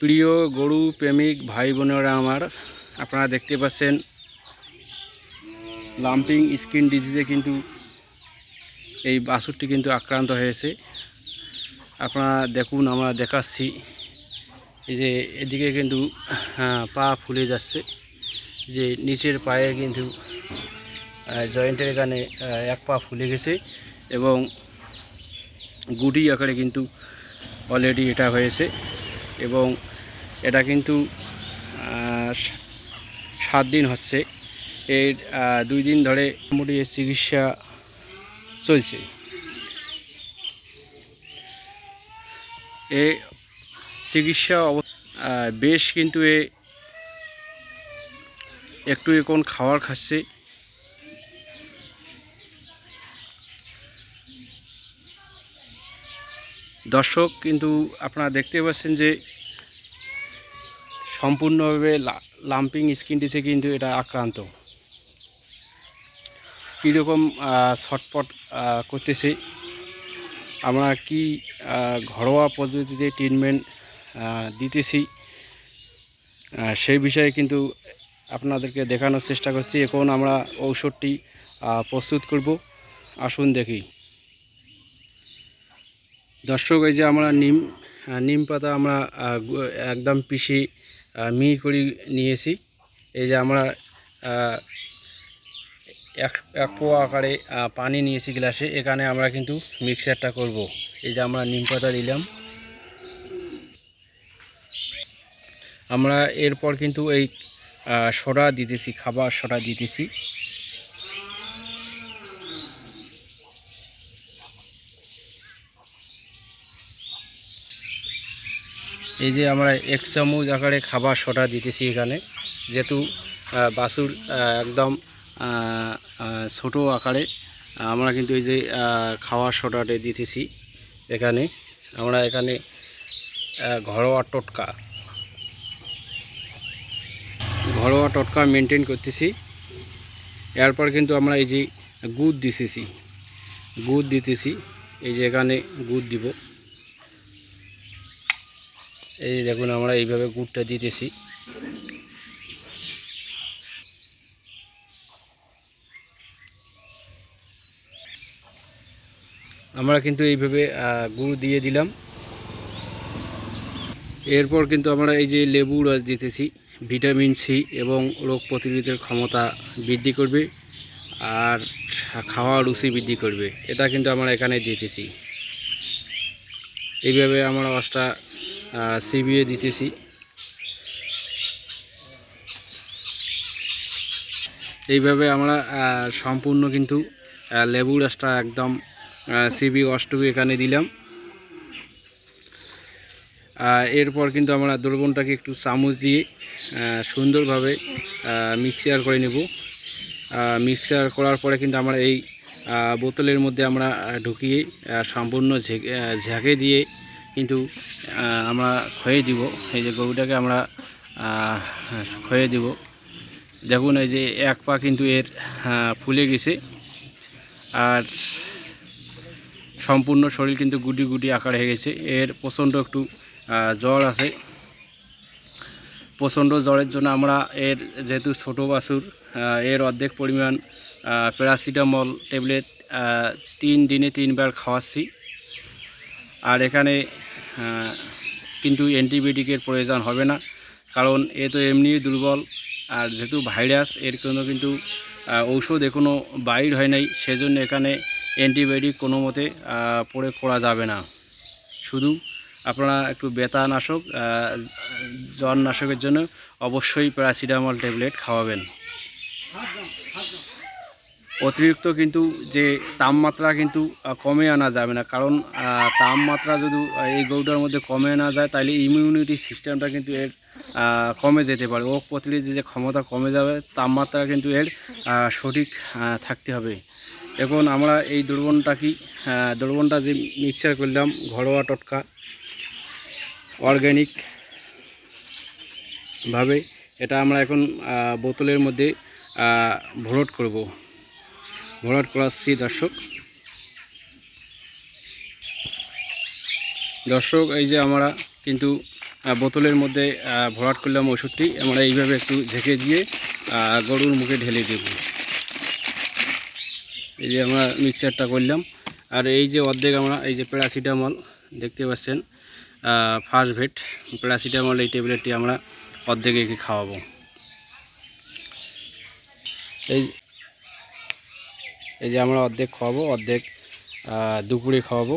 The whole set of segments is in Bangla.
প্রিয় গরু প্রেমিক ভাই বোনেরা আমার, আপনারা দেখতে পাচ্ছেন লাম্পিং স্কিন ডিজিজে কিন্তু এই বাছুরটি কিন্তু আক্রান্ত হয়েছে। আপনারা দেখুন, আমরা দেখাচ্ছি যে এদিকে কিন্তু পা ফুলে যাচ্ছে, যে নিচের পায়ে কিন্তু জয়েন্টের এখানে এক পা ফুলে গেছে এবং গুটি আকারে কিন্তু অলরেডি এটা হয়েছে। এবং এটা কিন্তু সাত দিন হচ্ছে। এর দুই দিন ধরে মোটামুটি এর চিকিৎসা চলছে। এ চিকিৎসা বেশ কিন্তু এ একটু এখন খাবার খাচ্ছে। দর্শক, কিন্তু আপনারা দেখতে পাচ্ছেন যে সম্পূর্ণভাবে লাম্পিং স্কিন ডিসে কিন্তু এটা আক্রান্ত। কীরকম ছটপট করতেছে, আমরা কি ঘরোয়া পদ্ধতিতে ট্রিটমেন্ট দিতেছি সেই বিষয়ে কিন্তু আপনাদেরকে দেখানোর চেষ্টা করছি। এখন আমরা ঔষধটি প্রস্তুত করব। আসুন দেখি। দর্শক, এই যে আমরা নিম নিম পাতা আমরা একদম পিষে মিহি করে নিয়েছি। এই যে আমরা এক এক আকারে পানি নিয়েছি গ্লাসে। এখানে আমরা কিন্তু মিক্সারটা করব। এই যে আমরা নিম পাতা দিলাম। আমরা এরপর কিন্তু এই সোডা দিতেছি, খাবার সোডা দিতেছি। এই যে আমরা এক চামচ আকারে খাবার সোডা দিতেছি এখানে। যেহেতু বাছুর একদম ছোট আকারে আমরা কিন্তু এই যে খাওয়ার সোডাটা দিতেছি এখানে। আমরা এখানে ঘরোয়া টোটকা। ঘরোয়া টোটকা মেনটেন করতেছি। এরপর কিন্তু আমরা এই যে গুড় দিতেছি। গুড় দিতেছি। এই যে এখানে গুড় দিব। এই দেখুন, আমরা এইভাবে গুড়টা দিতেছি। আমরা কিন্তু এইভাবে গুড় দিয়ে দিলাম। এরপর কিন্তু আমরা এই যে লেবু রস দিতেছি, ভিটামিন সি এবং রোগ প্রতিরোধের ক্ষমতা বৃদ্ধি করবে আর খাওয়া রুচি বৃদ্ধি করবে। এটা কিন্তু আমরা এখানে দিতেছি। এইভাবে আমরা রসটা চিবিয়ে দিতেছি। এইভাবে আমরা সম্পূর্ণ কিন্তু লেবু রসটা একদম সিবি রসটুকু এখানে দিলাম। এরপর কিন্তু আমরা দ্রবণটাকে একটু চামচ দিয়ে সুন্দরভাবে মিক্সার করে নেব। মিক্সার করার পরে কিন্তু আমরা এই বোতলের মধ্যে আমরা ঢুকিয়ে সম্পূর্ণ ঝাঁকে দিয়ে কিন্তু আমরা খয়ে দিব, এই যে গরুটাকে আমরা খয়ে দিব। দেখুন এই যে এক পা কিন্তু এর ফুলে গেছে। আর সম্পূর্ণ শরীর কিন্তু গুটি গুটি আকার হয়ে গেছে। এর প্রচণ্ড একটু জ্বর আছে। প্রচণ্ড জ্বরের জন্য আমরা এর যেহেতু ছোটো বাছুর এর অর্ধেক পরিমাণ প্যারাসিটামল ট্যাবলেট তিন দিনে তিনবার খাওয়াচ্ছি। আর এখানে কিন্তু অ্যান্টিবায়োটিকের প্রয়োজন হবে না। কারণ এ তো এমনি দুর্বল, আর যেহেতু ভাইরাস, এর কোনো কিন্তু ঔষধ এখনও বাইর হয় নাই, সেজন্য এখানে অ্যান্টিবায়োটিক কোনো মতে প্রয়োগ করা যাবে না। শুধু আপনারা একটু বেতানাশক জ্বর নাশকের জন্য অবশ্যই প্যারাসিটামল ট্যাবলেট খাওয়াবেন। অতিরিক্ত কিন্তু যে তাপমাত্রা কিন্তু কমে আনা যাবে না। কারণ তাপমাত্রা যদি এই গরুটার মধ্যে কমে আনা যায় তাহলে ইমিউনিটি সিস্টেমটা কিন্তু এর কমে যেতে পারে। রোগ প্রতিরোধ যে ক্ষমতা কমে যাবে তাপমাত্রা কিন্তু এর সঠিক থাকতে হবে। এখন আমরা এই দ্রবণটা কি আহ, যে মিক্সচার করলাম ঘরোয়া টটকা অর্গ্যানিক ভাবে এটা আমরা এখন বোতলের মধ্যে ভরট করব। ভরাট করাচ্ছি দর্শক। দর্শক, এই যে আমরা কিন্তু বোতলের মধ্যে ভরাট করলাম ওষুধটি, আমরা এইভাবে একটু ঝেঁকে দিয়ে গরুর মুখে ঢেলে দেব। এই যে আমরা মিক্সারটা করলাম, আর এই যে অর্ধেক আমরা, এই যে প্যারাসিটামল, দেখতে পাচ্ছেন ফার্স্ট ভেট প্যারাসিটামল এই ট্যাবলেটটি আমরা অর্ধেক একে খাওয়াবো। এই এই যে আমরা অর্ধেক খাওয়াবো, অর্ধেক দুপুরে খাওয়াবো।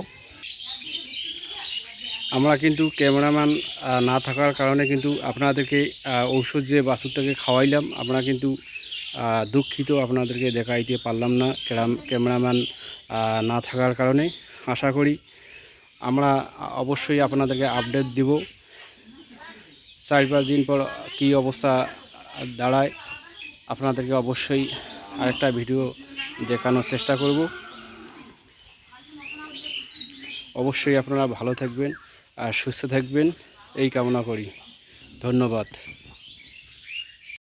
আমরা কিন্তু ক্যামেরাম্যান না থাকার কারণে কিন্তু আপনাদেরকে ঔষধ যে বাছুরটাকে খাওয়াইলাম, আমরা কিন্তু দুঃখিত আপনাদেরকে দেখাইতে পারলাম না ক্যামেরাম্যান না থাকার কারণে। আশা করি আমরা অবশ্যই আপনাদেরকে আপডেট দিব। চার পাঁচ দিন পর কী অবস্থা দাঁড়ায়, আপনাদেরকে অবশ্যই আরেকটা ভিডিও দেখানোর চেষ্টা করব। অবশ্যই আপনারা ভালো থাকবেন আর সুস্থ থাকবেন। এই কামনা করি। ধন্যবাদ।